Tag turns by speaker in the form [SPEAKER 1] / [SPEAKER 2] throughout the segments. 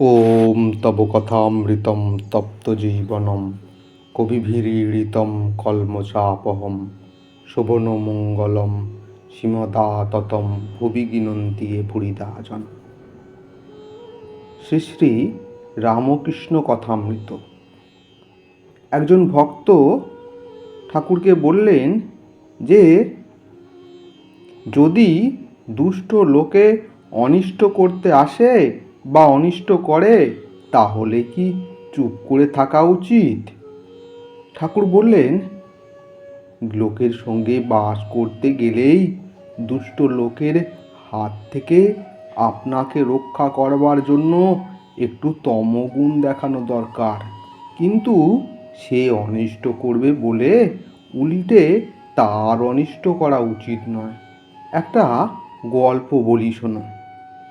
[SPEAKER 1] ওম তব কথামৃতম তপ্ত জীবনম, কবিভিরীড়িতম কলমচাপহম শোভনমঙ্গলম সীমদাততম ভুবি গিনন্তি এ পুরীদাজন। শ্রী শ্রী রামকৃষ্ণ কথামৃত। একজন ভক্ত ঠাকুরকে বললেন যে, যদি দুষ্ট লোকে অনিষ্ট করতে আসে বা অনিষ্ট করে, তাহলে কি চুপ করে থাকা উচিত? ঠাকুর বললেন, লোকের সঙ্গে বাস করতে গেলেই দুষ্ট লোকের হাত থেকে আপনাকে রক্ষা করবার জন্য একটু তমগুণ দেখানো দরকার। কিন্তু সে অনিষ্ট করবে বলে উল্টে তার অনিষ্ট করা উচিত নয়। একটা গল্প বলি শোনো।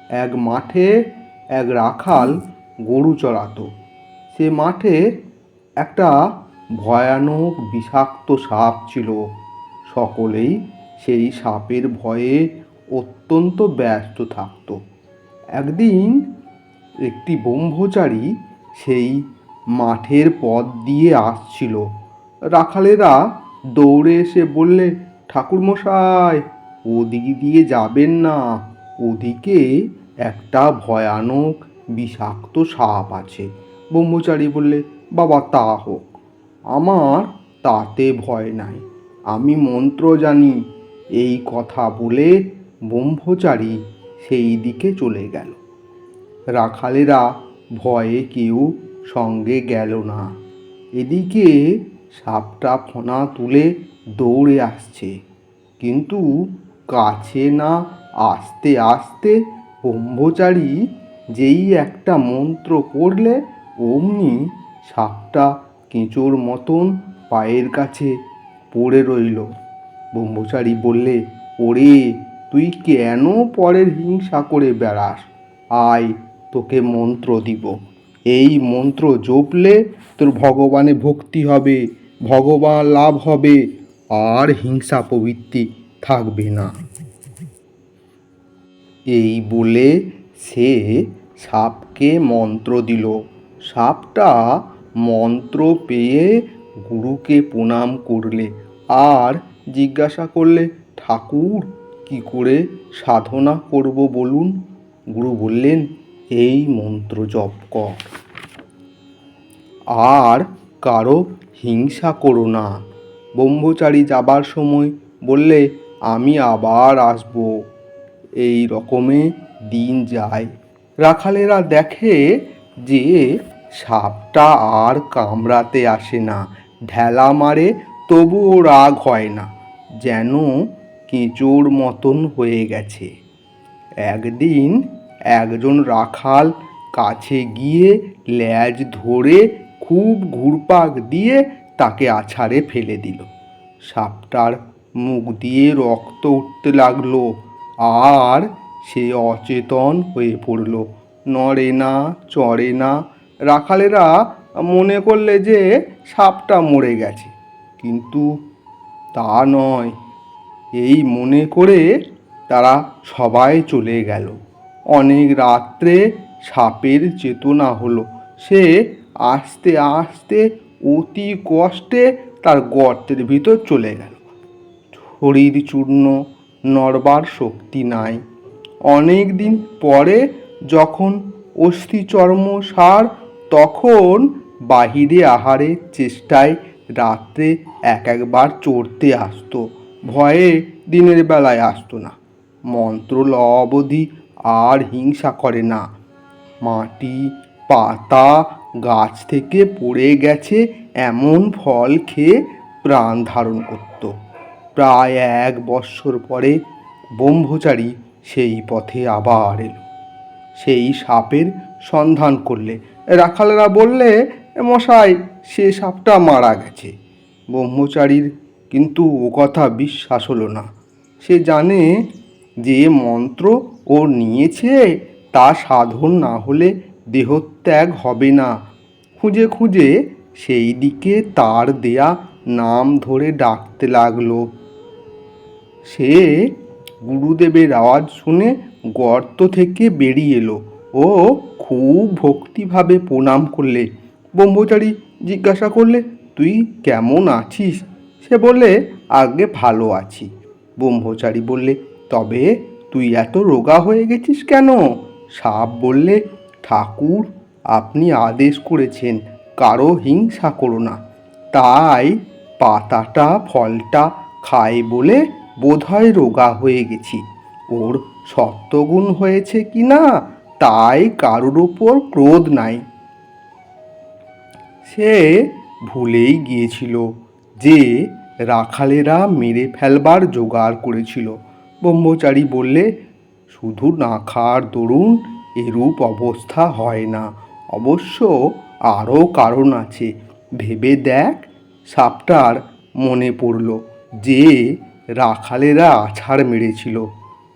[SPEAKER 1] এক মাঠে এক রাখাল গরু চড়াতো। সে মাঠে একটা ভয়ানক বিষাক্ত সাপ ছিল। সকলেই সেই সাপের ভয়ে অত্যন্ত ব্যস্ত থাকতো। একদিন একটি ব্রহ্মচারী সেই মাঠের পথ দিয়ে আসছিল। রাখালেরা দৌড়ে এসে বললে, ঠাকুরমশাই, ওদিক দিয়ে যাবেন না। ওদিকে একটা ভয়ানক বিষাক্ত সাপ আছে। ব্রহ্মচারী বললে, বাবা, তা হোক। আমার তাতে ভয় নাই। আমি মন্ত্র জানি। এই কথা বলে ব্রহ্মচারী সেই দিকে চলে গেল। রাখালেরা ভয়ে কেউ সঙ্গে গেল না। এদিকে সাপটা ফোনা তুলে দৌড়ে আসছে। কিন্তু কাছে না আসতে আসতে ব্রহ্মচারী যেই একটা মন্ত্র পড়লে, অমনি সাপটা কেঁচোর মতন পায়ের কাছে পড়ে রইল। ব্রহ্মচারী বললে, ওরে, তুই কেন পরের হিংসা করে বেড়াস? আয়, তোকে মন্ত্র দিব। এই মন্ত্র জপলে তোর ভগবানে ভক্তি হবে, ভগবান লাভ হবে। আর হিংসা প্রবৃত্তি থাকবে না। এই বলে সে সাপকে মন্ত্র দিল। সাপটা মন্ত্র পেয়ে গুরুকে প্রণাম করলে আর জিজ্ঞাসা করলে, ঠাকুর, কি করে সাধনা করব বলুন? গুরু বললেন, এই মন্ত্র জপ কর। আর কারও হিংসা করো না। ব্রহ্মচারী যাবার সময় বললে, আমি আবার আসব। এই রকমে দিন যায়। রাখালেরা দেখে যে সাপটা আর কামড়াতে আসে না, ঢেলা মারে তবুও রাগ হয় না, যেন কেঁচোর মতন হয়ে গেছে। একদিন একজন রাখাল কাছে গিয়ে ল্যাজ ধরে খুব ঘুরপাক দিয়ে তাকে আছাড়ে ফেলে দিল। সাপটার মুখ দিয়ে রক্ত উঠতে লাগল। আর সে অচেতন হয়ে পড়ল। নড়ে না, চড়ে না। রাখালেরা মনে করলে যে সাপটা মরে গেছে। কিন্তু তা নয়। এই মনে করে তারা সবাই চলে গেল। অনেক রাত্রে সাপের চেতনা হলো। সে আস্তে আস্তে অতি কষ্টে তার গর্তের ভিতর চলে গেল। শরীর চূর্ণ নড়বার শক্তি নাই। অনেক দিন পরে যখন অস্থি চর্ম সার, তখন বাহিরে আহারের চেষ্টায় রাত্রে এক একবার চড়তে আসতো। ভয়ে দিনের বেলায় আসতো না। মন্ত্র অবধি আর হিংসা করে না। মাটি, পাতা, গাছ থেকে পড়ে গেছে এমন ফল খেয়ে প্রাণ ধারণ করত। প্রায় এক বৎসর পরে ব্রহ্মচারী সেই পথে আবার এলো। সেই সাপের সন্ধান করলে। রাখালেরা বললে, মশাই, সে সাপটা মারা গেছে ব্রহ্মচারীর কিন্তু ও কথা বিশ্বাস হলো না। সে জানে যে মন্ত্র ও নিয়েছে, তা সাধন না হলে দেহত্যাগ হবে না। খুঁজে খুঁজে সেই দিকে তার দেয়া নাম ধরে ডাকতে লাগল। সে গুরুদেবের আওয়াজ শুনে গর্ত থেকে বেরিয়ে এলো ও খুব ভক্তিভাবে প্রণাম করলে। ব্রহ্মচারী জিজ্ঞাসা করলে, তুই কেমন আছিস? সে বললে, আগে ভালো আছি। ব্রহ্মচারী বললে, তবে তুই এত রোগা হয়ে গেছিস কেন? সাপ বললে, ঠাকুর, আপনি আদেশ করেছেন, কারও হিংসা করো না। তাই পাতাটা, ফলটা খায় বলে বোধহয় রোগা হয়ে গেছি। ওর সত্যগুণ হয়েছে কি না, তাই কারোর উপর ক্রোধ নাই। সে ভুলেই গিয়েছিল যে রাখালেরা মেরে ফেলবার জোগাড় করেছিল। ব্রহ্মচারী বললে, শুধু না খাওয়ার দরুন এরূপ অবস্থা হয় না। অবশ্য আরও কারণ আছে। ভেবে দেখ, সাপটার মনে পড়ল যে রাখালেরা আছাড় মেরেছিল।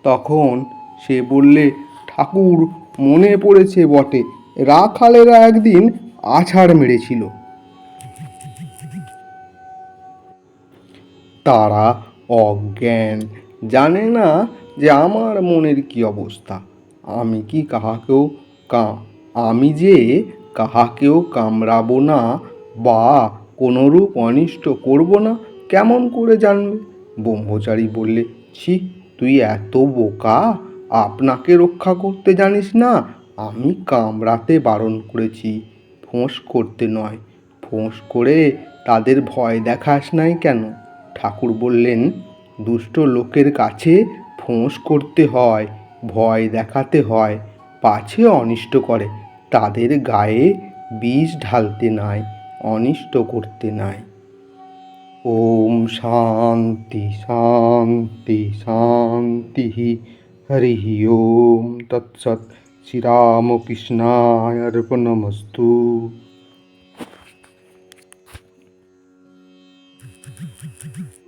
[SPEAKER 1] তখন সে বললে, ঠাকুর, মনে পড়েছে বটে, রাখালেরা একদিন আছাড় মেরেছিল। তারা অজ্ঞান, জানে না যে আমার মনের কি অবস্থা। আমি কি কাহাকেও কা, আমি যে কাহাকেও কামড়াবো না বা কোনোরূপ অনিষ্ট করব না, কেমন করে জানবে? ব্রহ্মচারী বললে, ছি, তুই এত বোকা, আপনাকে রক্ষা করতে জানিস না, আমি কামড়াতে বারণ করেছি। ফোঁস করতে নয়, ফোঁস করে তাদের ভয় দেখাস নাই কেন? ঠাকুর বললেন, দুষ্ট লোকের কাছে ফোঁস করতে হয়, ভয় দেখাতে হয়, পাছে অনিষ্ট করে, তাদের গায়ে বিষ ঢালতে নাই, অনিষ্ট করতে নাই। ओम शांति शांति शांति हरि ओम तत्सत श्री राम कृष्णाय अर्पणमस्तु Thank you.